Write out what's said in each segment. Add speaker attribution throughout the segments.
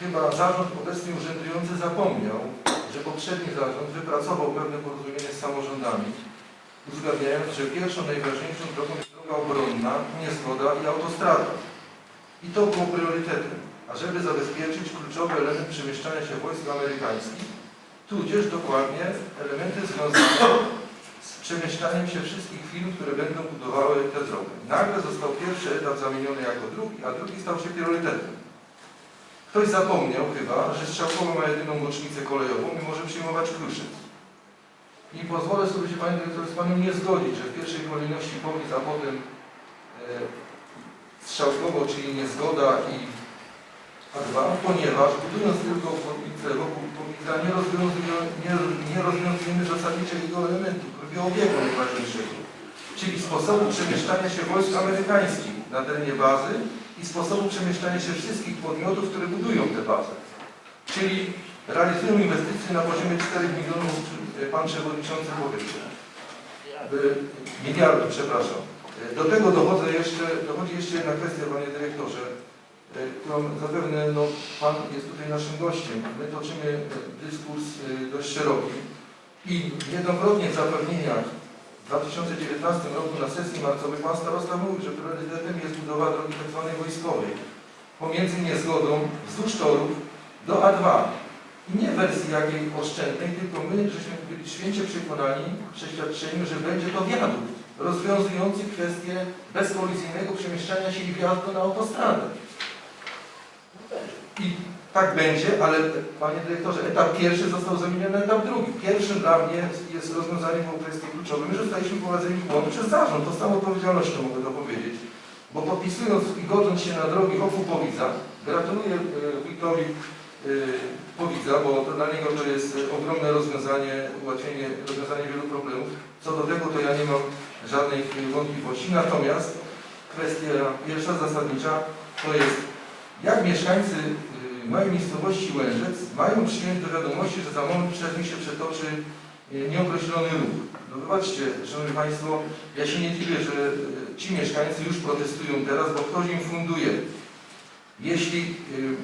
Speaker 1: chyba zarząd obecnie urzędujący zapomniał, że poprzedni zarząd wypracował pewne porozumienie z samorządami, uzgadniając, że pierwszą najważniejszą drogą jest droga obronna, niezgoda i autostrada. I to było priorytetem, ażeby zabezpieczyć kluczowy element przemieszczania się wojsk amerykańskich, tudzież dokładnie elementy związane z przemieszczaniem się wszystkich firm, które będą budowały tę drogę. Nagle został pierwszy etap zamieniony jako drugi, a drugi stał się priorytetem. Ktoś zapomniał chyba, że Strzałkowo ma jedyną bocznicę kolejową i może przyjmować Kruszyc. I pozwolę sobie się Panie Dyrektorze z Panem nie zgodzić, że w pierwszej kolejności Powic, a potem e, Strzałkowo, czyli niezgoda i A2, ponieważ budując tylko obwodnicę wokół Powica nie nie, nie rozwiązujemy zasadniczego elementu, krwiobiegu najważniejszego, czyli sposobu przemieszczania się wojsk amerykańskich na terenie bazy i sposobu przemieszczania się wszystkich podmiotów, które budują tę bazę. Czyli realizują inwestycje na poziomie 4 milionów, e, Pan Przewodniczący powiedział. E, Miliardów, przepraszam. E, Do tego dochodzę jeszcze, dochodzi jeszcze jedna kwestia, Panie Dyrektorze, którą zapewne no, Pan jest tutaj naszym gościem. My toczymy dyskurs dość szeroki i niejednokrotnie w zapewnieniach 2019 roku na sesji marcowej Pan Starosta mówił, że priorytetem jest budowa drogi tzw. wojskowej pomiędzy niezgodą wzdłuż torów do A2. I nie wersji jakiej oszczędnej, tylko my żeśmy byli święcie przekonani, przeświadczeni, że będzie to wiadukt rozwiązujący kwestię bezkolizyjnego przemieszczania się i wjazdu na autostradę. I tak będzie, ale Panie Dyrektorze, etap pierwszy został zamieniony na etap drugi. Pierwszym dla mnie jest rozwiązanie było kwestii kluczowej. My zostaliśmy prowadzeni błąd przez zarząd, to z całą odpowiedzialnością mogę to powiedzieć. Bo podpisując i godząc się na drogi wokół Powidza, gratuluję e, wójtowi e, Powidza, bo dla niego to jest e, ogromne rozwiązanie, ułatwienie, rozwiązanie wielu problemów. Co do tego to ja nie mam żadnej e, wątpliwości. Natomiast kwestia pierwsza, zasadnicza, to jest jak mieszkańcy y, mojej miejscowości Łężec mają przyjąć do wiadomości, że za moment przez nich się przetoczy y, nieokreślony ruch. No wybaczcie, Szanowni Państwo, ja się nie dziwię, że y, ci mieszkańcy już protestują teraz, bo ktoś im funduje. Jeśli y, mm,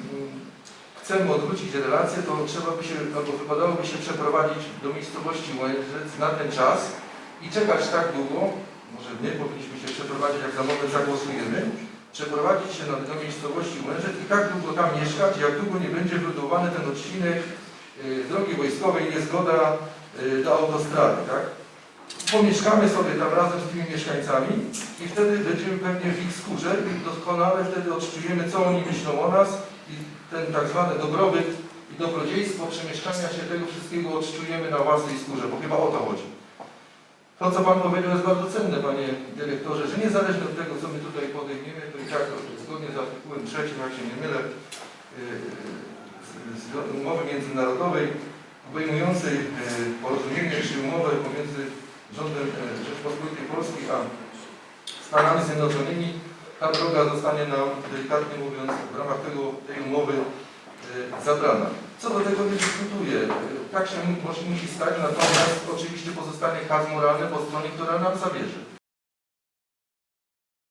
Speaker 1: chcemy odwrócić relację, to trzeba by się, albo wypadałoby się przeprowadzić do miejscowości Łężec na ten czas i czekać tak długo, może my powinniśmy się przeprowadzić, jak za moment zagłosujemy, przeprowadzić się do miejscowości Łężec i tak długo tam mieszkać, jak długo nie będzie wybudowany ten odcinek y, drogi wojskowej, niezgoda y, do autostrady, tak? Pomieszkamy sobie tam razem z tymi mieszkańcami i wtedy będziemy pewnie w ich skórze i doskonale wtedy odczujemy, co oni myślą o nas i ten tak zwany dobrobyt i dobrodziejstwo przemieszczania się tego wszystkiego odczujemy na własnej skórze, bo chyba o to chodzi. To, co Pan powiedział, jest bardzo cenne, Panie Dyrektorze, że niezależnie od tego, co my tutaj podejmiemy, tak zgodnie z artykułem trzecim, jak się nie mylę, yy, z umowy międzynarodowej obejmującej yy, porozumienie czy umowę pomiędzy rządem yy, Rzeczpospolitej Polskiej a Stanami Zjednoczonymi, ta droga zostanie nam, delikatnie mówiąc, w ramach tego, tej umowy yy, zabrana. Co do tego nie dyskutuję. Tak się musi stać, natomiast oczywiście pozostanie kaz moralny po stronie, która nam zabierze.